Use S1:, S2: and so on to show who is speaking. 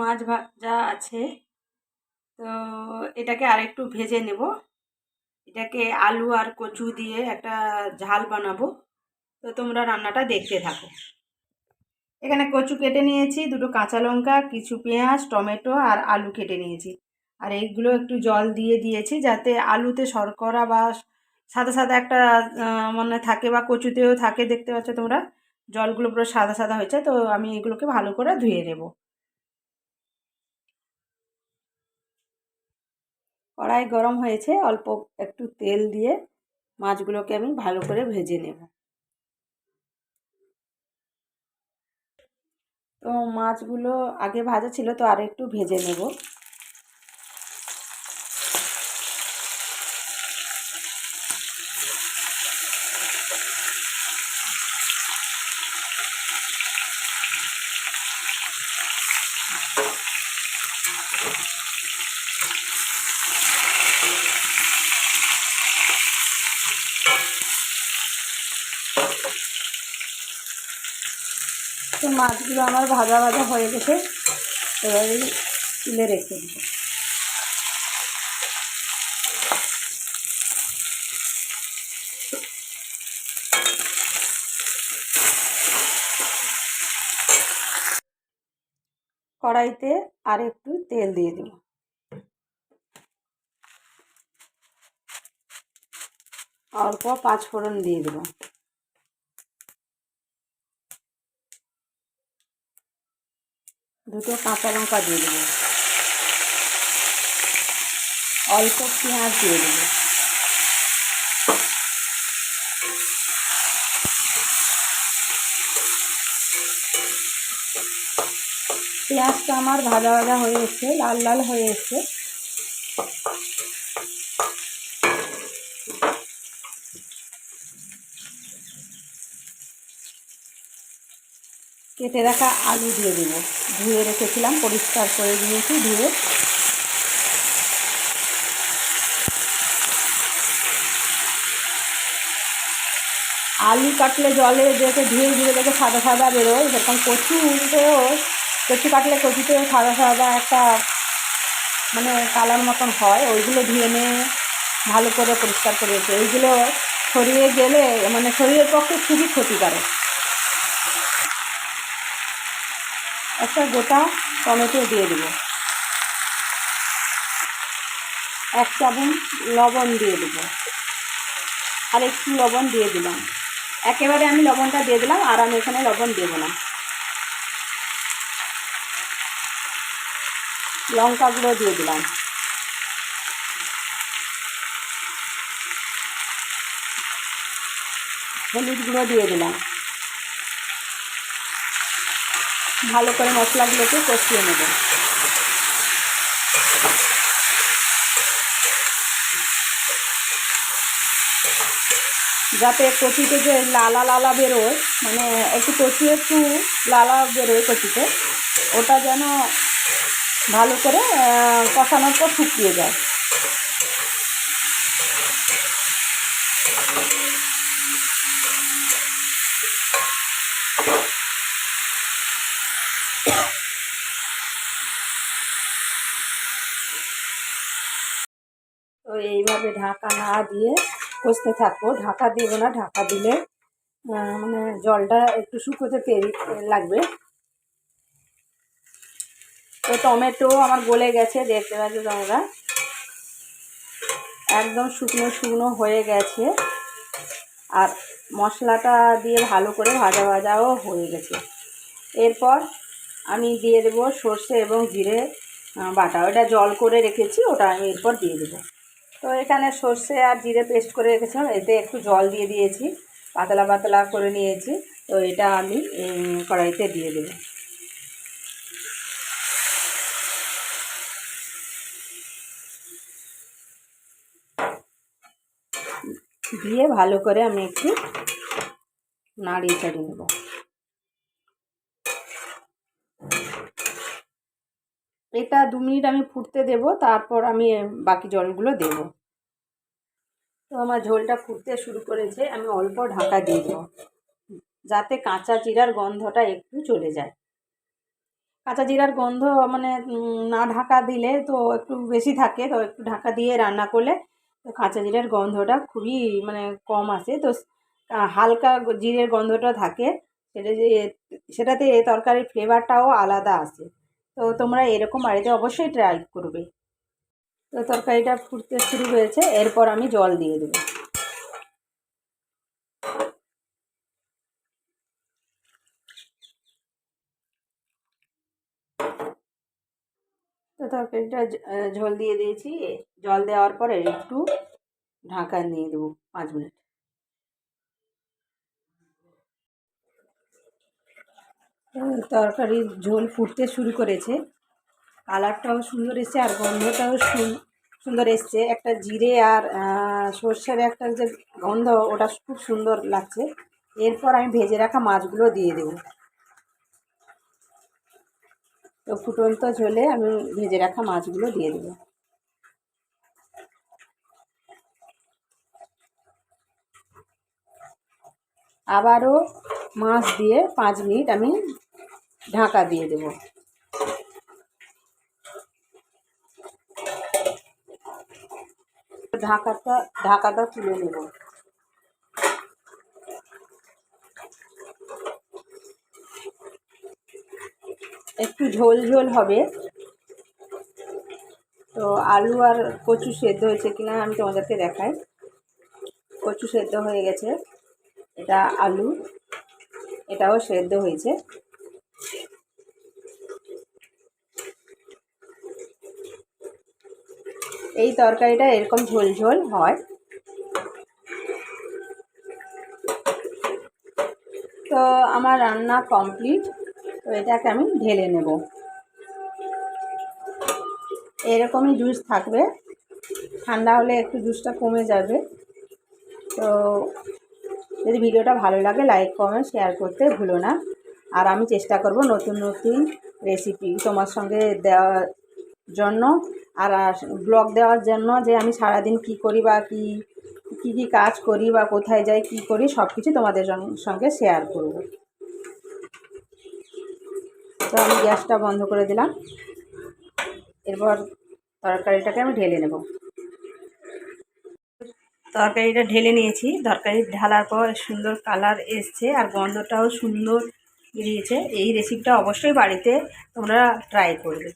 S1: মাছ ভাজা আছে। তো এটাকে আরেকটু ভেজে নেব। এটাকে আলু আর কচু দিয়ে একটা ঝাল বানাবো। তো তোমরা রান্নাটা দেখতে থাকো। এখানে কচু কেটে নিয়েছি, দুটো কাঁচা লঙ্কা, কিছু পেঁয়াজ, টমেটো আর আলু কেটে নিয়েছি। আর এইগুলো একটু জল দিয়ে দিয়েছি যাতে আলুতে শর্করা বা সাদা সাদা একটা মানে থাকে বা কচুতেও থাকে, দেখতে পাচ্ছ তোমরা? জলগুলো পুরো সাদা সাদা হয়েছে, তো আমি এগুলোকে ভালো করে ধুয়ে নেব। কড়াই গরম হয়েছে, অল্প একটু তেল দিয়ে মাছগুলোকে আমি ভালো করে ভেজে নেব। তো মাছগুলো আগে ভাজা ছিল, তো আর একটু ভেজে নেব। তো মাছগুলো আমার ভাজা ভাজা হয়ে গেছে। এবারে তুলে রেখে দেবো। কড়াইতে আর একটু তেল দিয়ে দেবো। অল্প পাঁচ ফোড়ন দিয়ে দেবো। দুটো কাঁচা লঙ্কা দিয়ে দেবো। অল্প পেঁয়াজ দিয়ে দেবো। পেঁয়াজটা আমার ভাজা ভাজা হয়ে এসছে, লাল লাল হয়ে এসছে। কেটে রাখা আলু দিয়ে দেবো। ধুয়ে রেখেছিলাম, পরিষ্কার করে দিয়েছি ধুয়ে। আলু কাটলে জলে দেখে ধুয়ে ধুয়ে দেখে সাদা সাদা বেরোয় যেরকম কচু উল্টেও কচু কাটলে কচুতেও সাদা সাদা একটা মানে কালার মতন হয়, ওইগুলো ধুয়ে নিয়ে ভালো করে পরিষ্কার করে এইগুলো শরীরে গেলে মানে শরীরের পক্ষে খুবই ক্ষতিকারক। একটা গোটা টমেটো দিয়ে দেবো। এক চামচ লবণ দিয়ে দেবো। আর একটু লবণ দিয়ে দিলাম। একেবারে আমি লবণটা দিয়ে দিলাম আর আমি এখানে লবণ দেবো না। লঙ্কা গুঁড়ো দিয়ে দিলাম। হলুদ গুঁড়ো দিয়ে দিলাম। ভালো করে মশলাগুলোকে কষিয়ে নেব। যাতে কচিতে যে লালা লালা বেরোয় মানে একটু কচি একটু লালা বেরোয় কচিতে ওটা যেন ভালো করে কষানোর পর শুকিয়ে যায় তো এইভাবে ঢাকা না দিয়ে কষতে থাকব। ঢাকা দেবো না, ঢাকা দিলে মানে জলটা একটু শুকোতে দেরি লাগবে। তো টমেটো আমার গলে গেছে, দেখতে পাচ্ছ তোমরা। একদম শুকনো শুকনো হয়ে গেছে। আর মশলাটা দিয়ে ভালো করে ভাজা ভাজাও হয়ে গেছে। এরপর আমি দিয়ে দেবো সর্ষে এবং জিরে বাটা। ওটা জল করে রেখেছি, ওটা আমি এরপর দিয়ে দেবো। তো এখানে সর্ষে আর জিরে পেস্ট করে রেখেছিলাম, এতে একটু জল দিয়ে দিয়েছি, পাতলা পাতলা করে নিয়েছি, তো এটা আমি কড়াইতে দিয়ে দেবো। দিয়ে ভালো করে আমি একটু নাড়িয়ে চাড়িয়ে নেব। এটা দু মিনিট আমি ফুটতে দেব, তারপর আমি বাকি জলগুলো দেব। তো আমার ঝোলটা ফুটতে শুরু করেছে, আমি অল্প ঢাকা দিয়ে দেবো। যাতে কাঁচা জিরার গন্ধটা একটু চলে যায়। কাঁচা জিরার গন্ধ মানে না ঢাকা দিলে তো একটু বেশি থাকে, তো একটু ঢাকা দিয়ে রান্না করলে তো কাঁচা জিরার গন্ধটা খুবই মানে কম আসে। তো হালকা জিরের গন্ধটা থাকে, সেটা যে, সেটাতে তরকারির ফ্লেভারটাও আলাদা আসে। তো তোমরা এরকম বাড়িতে অবশ্যই ট্রাই করবে। তো তরকারিটা ফুটতে শুরু হয়েছে, এরপর আমি জল দিয়ে দেবো। তো তরকারিটা ঝোল দিয়ে দিয়েছি। জল দেওয়ার পরে একটু ঢাকা দিয়ে দেবো, পাঁচ মিনিট তো তরকারির ঝোল ফুটতে শুরু করেছে। কালারটাও সুন্দর এসছে আর গন্ধটাও সুন- সুন্দর এসছে। একটা জিরে আর সর্ষের একটা যে গন্ধ, ওটা খুব সুন্দর লাগছে। এরপর আমি ভেজে রাখা মাছগুলো দিয়ে দেবো। তো ফুটন্ত ঝোলে আমি ভেজে রাখা মাছগুলো দিয়ে দেবো। আবারও মাছ দিয়ে পাঁচ মিনিট আমি ঢাকা দিয়ে দেবো। ঢাকাটা ঢাকাটা তুলে নেব। একটু ঝোল ঝোল হবে। তো আলু আর কচু সেদ্ধ হয়েছে কিনা আমি তোমাদেরকে দেখাই। কচু সেদ্ধ হয়ে গেছে। এটা আলু। এটাও সেদ্ধ হয়েছে। এই তরকারিটা এরকম ঝোল ঝোল হয়। তো আমার রান্না কমপ্লিট। তো এটাকে আমি ঢেলে নেব। এরকমই জুস থাকবে। ঠান্ডা হলে একটু জুসটা কমে যাবে। তো যদি ভিডিওটা ভালো লাগে লাইক কমেন্ট শেয়ার করতে ভুলো না। আর আমি চেষ্টা করব নতুন নতুন রেসিপি তোমার সঙ্গে দেওয়ার জন্য। আর ব্লগ দেওয়ার জন্য যে আমি সারাদিন কি করি বা কি, কী কী কাজ করি বা কোথায় যাই, কি করি সব কিছু তোমাদের সঙ্গে শেয়ার করব। তো আমি গ্যাসটা বন্ধ করে দিলাম। এরপর তরকারিটাকে আমি ঢেলে নেব। তরকারিটা ঢেলে নিয়েছি। তরকারি ঢালার পর সুন্দর কালার এসছে আর গন্ধটাও সুন্দর বেরিয়েছে। এই রেসিপিটা অবশ্যই বাড়িতে তোমরা ট্রাই করবে।